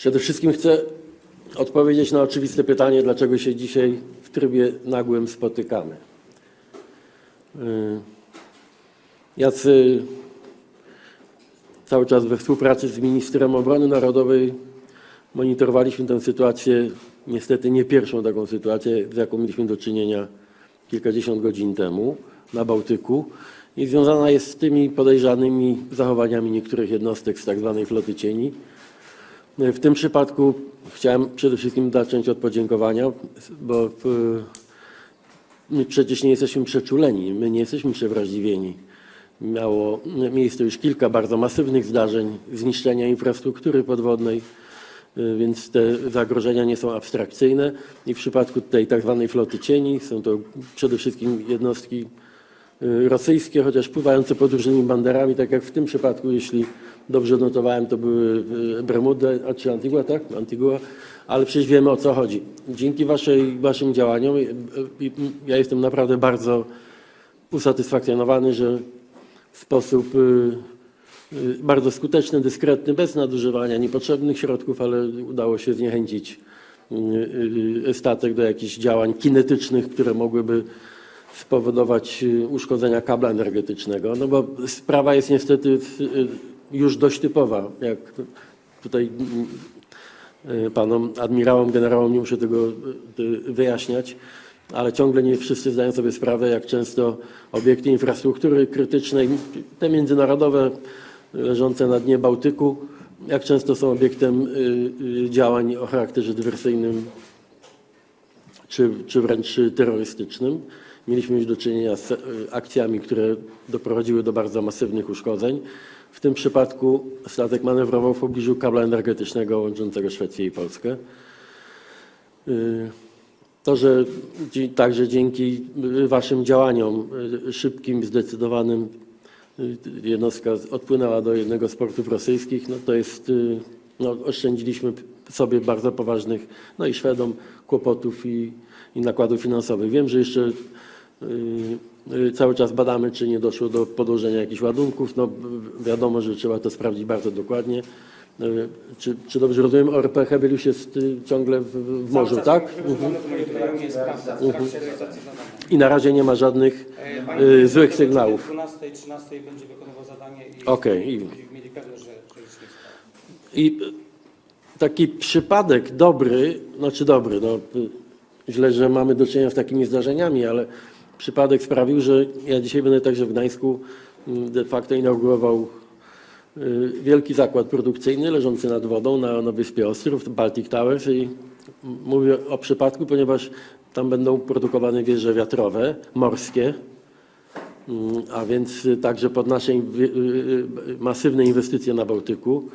Przede wszystkim chcę odpowiedzieć na oczywiste pytanie, dlaczego się dzisiaj w trybie nagłym spotykamy. Yy, Jacy cały czas we współpracy z ministrem obrony narodowej monitorowaliśmy tę sytuację, niestety nie pierwszą taką sytuację, z jaką mieliśmy do czynienia kilkadziesiąt godzin temu na Bałtyku i związana jest z tymi podejrzanymi zachowaniami niektórych jednostek z tak zwanej floty cieni. W tym przypadku chciałem przede wszystkim zacząć od podziękowania, bo w, my przecież nie jesteśmy przeczuleni, my nie jesteśmy przewrażliwieni. Miało miejsce już kilka bardzo masywnych zdarzeń zniszczenia infrastruktury podwodnej, y, więc te zagrożenia nie są abstrakcyjne i w przypadku tej tak zwanej floty cieni są to przede wszystkim jednostki rosyjskie, chociaż pływające pod różnymi banderami, tak jak w tym przypadku, jeśli dobrze notowałem, to były y, Bermudy, czy Antigua, tak? Antigua, ale przecież wiemy o co chodzi. Dzięki waszej, waszym działaniom y, y, ja jestem naprawdę bardzo usatysfakcjonowany, że w sposób y, y, bardzo skuteczny, dyskretny, bez nadużywania niepotrzebnych środków, ale udało się zniechęcić y, y, statek do jakichś działań kinetycznych, które mogłyby spowodować y, uszkodzenia kabla energetycznego. No bo sprawa jest niestety y, już dość typowa, jak tutaj y, panom admirałom, generałom nie muszę tego wyjaśniać, ale ciągle nie wszyscy zdają sobie sprawę, jak często obiekty infrastruktury krytycznej, te międzynarodowe leżące na dnie Bałtyku, jak często są obiektem działań o charakterze dywersyjnym czy, czy wręcz terrorystycznym. Mieliśmy już do czynienia z y, akcjami, które doprowadziły do bardzo masywnych uszkodzeń. W tym przypadku statek manewrował w pobliżu kabla energetycznego łączącego Szwecję i Polskę. Y, To, że także dzięki Waszym działaniom y, szybkim, zdecydowanym jednostka odpłynęła do jednego z portów rosyjskich, no to jest, no, oszczędziliśmy sobie bardzo poważnych, no i Szwedom kłopotów i, i nakładów finansowych. Wiem, że jeszcze y, y, cały czas badamy, czy nie doszło do podłożenia jakichś ładunków. No, wi- wiadomo, że trzeba to sprawdzić bardzo dokładnie. Y, Czy, czy dobrze rozumiem, ORP Hebel jest ciągle w, w morzu, tak? Mhm. Zadania. I na razie nie ma żadnych E, Pani złych sygnałów. 12, 13 będzie wykonywał zadanie i Okej, i- będziemy mieli pewność, że, że już nie jest. I taki przypadek dobry, znaczy dobry, no źle, że mamy do czynienia z takimi zdarzeniami, ale przypadek sprawił, że ja dzisiaj będę także w Gdańsku y, de facto inaugurował y, wielki zakład produkcyjny leżący nad wodą na, na wyspie Ostrów, Baltic Towers i mówię o przypadku, ponieważ tam będą produkowane wieże wiatrowe, morskie, Mm, a więc także pod nasze inwi- y, y, masywne inwestycje na Bałtyku.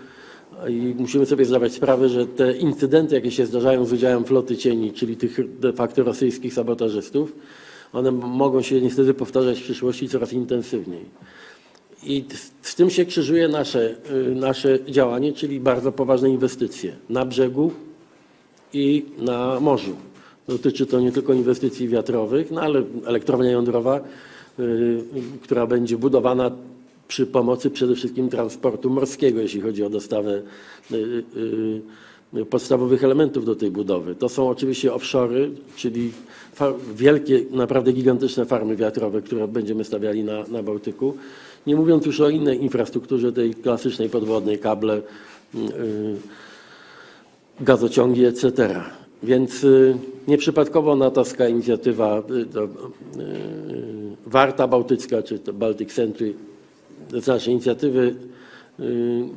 I musimy sobie zdawać sprawę, że te incydenty, jakie się zdarzają z udziałem floty cieni, czyli tych de facto rosyjskich sabotażystów, one mogą się niestety powtarzać w przyszłości coraz intensywniej. I z- z tym się krzyżuje nasze, y, nasze działanie, czyli bardzo poważne inwestycje na brzegu i na morzu. Dotyczy to nie tylko inwestycji wiatrowych, no ale elektrownia jądrowa, y, która będzie budowana przy pomocy przede wszystkim transportu morskiego, jeśli chodzi o dostawę y, y, y, podstawowych elementów do tej budowy. To są oczywiście offshory, czyli wielkie, naprawdę gigantyczne farmy wiatrowe, które będziemy stawiali na, na Bałtyku. Nie mówiąc już o innej infrastrukturze, tej klasycznej podwodnej, kable, gazociągi, etc. Więc nieprzypadkowo natowska inicjatywa to, Warta Bałtycka, czy to Baltic Century, z naszej inicjatywy y,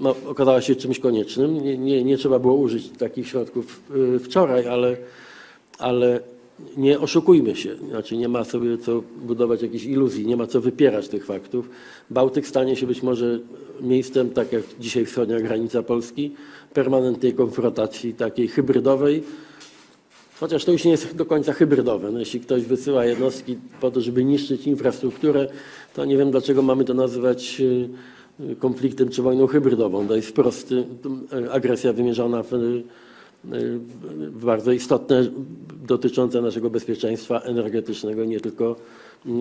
no, okazała się czymś koniecznym. Nie, nie, nie trzeba było użyć takich środków y, wczoraj, ale, ale nie oszukujmy się. Znaczy nie ma sobie co budować jakichś iluzji, nie ma co wypierać tych faktów. Bałtyk stanie się być może miejscem, tak jak dzisiaj wschodnia granica Polski, permanentnej konfrontacji takiej hybrydowej, Chociaż to już nie jest do końca hybrydowe. No, jeśli ktoś wysyła jednostki po to, żeby niszczyć infrastrukturę, to nie wiem dlaczego mamy to nazywać y, konfliktem czy wojną hybrydową. To jest wprost y, y, agresja wymierzona w, bardzo istotne, dotyczące naszego bezpieczeństwa energetycznego, nie tylko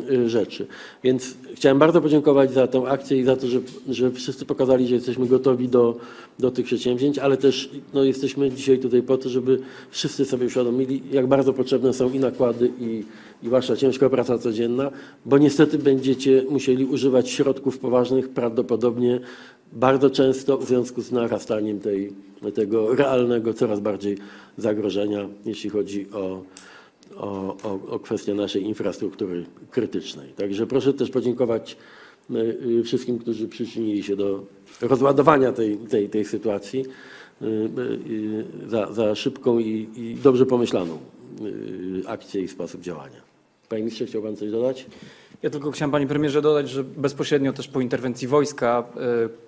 y, rzeczy. Więc chciałem bardzo podziękować za tę akcję i za to, że, że wszyscy pokazali, że jesteśmy gotowi do, do tych przedsięwzięć, ale też no, jesteśmy dzisiaj tutaj po to, żeby wszyscy sobie uświadomili, jak bardzo potrzebne są i nakłady, i, i wasza ciężka praca codzienna, bo niestety będziecie musieli używać środków poważnych prawdopodobnie bardzo często w związku z narastaniem tej, tego realnego, coraz bardziej zagrożenia, jeśli chodzi o, o, o, o kwestię naszej infrastruktury krytycznej. Także proszę też podziękować y, y, wszystkim, którzy przyczynili się do rozładowania tej, tej, tej sytuacji y, za, za szybką i, i dobrze pomyślaną akcję i sposób działania. Panie ministrze, chciał pan coś dodać? Ja tylko chciałem panie premierze dodać, że bezpośrednio też po interwencji wojska e,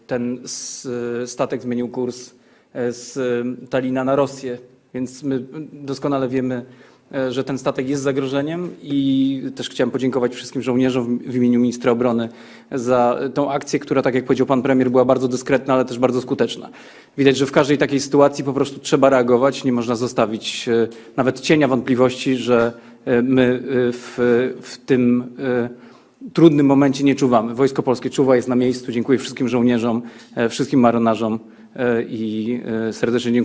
ten s- statek zmienił kurs e, z e, Talina na Rosję, więc my doskonale wiemy, e, że ten statek jest zagrożeniem i też chciałem podziękować wszystkim żołnierzom w- imieniu ministra obrony za tą akcję, która tak jak powiedział pan premier była bardzo dyskretna, ale też bardzo skuteczna. Widać, że w każdej takiej sytuacji po prostu trzeba reagować, nie można zostawić e, nawet cienia wątpliwości, że e, my e, w, w tym e, trudnym momencie nie czuwamy. Wojsko Polskie czuwa, jest na miejscu. Dziękuję wszystkim żołnierzom, e, wszystkim marynarzom e, i e, serdecznie dziękuję.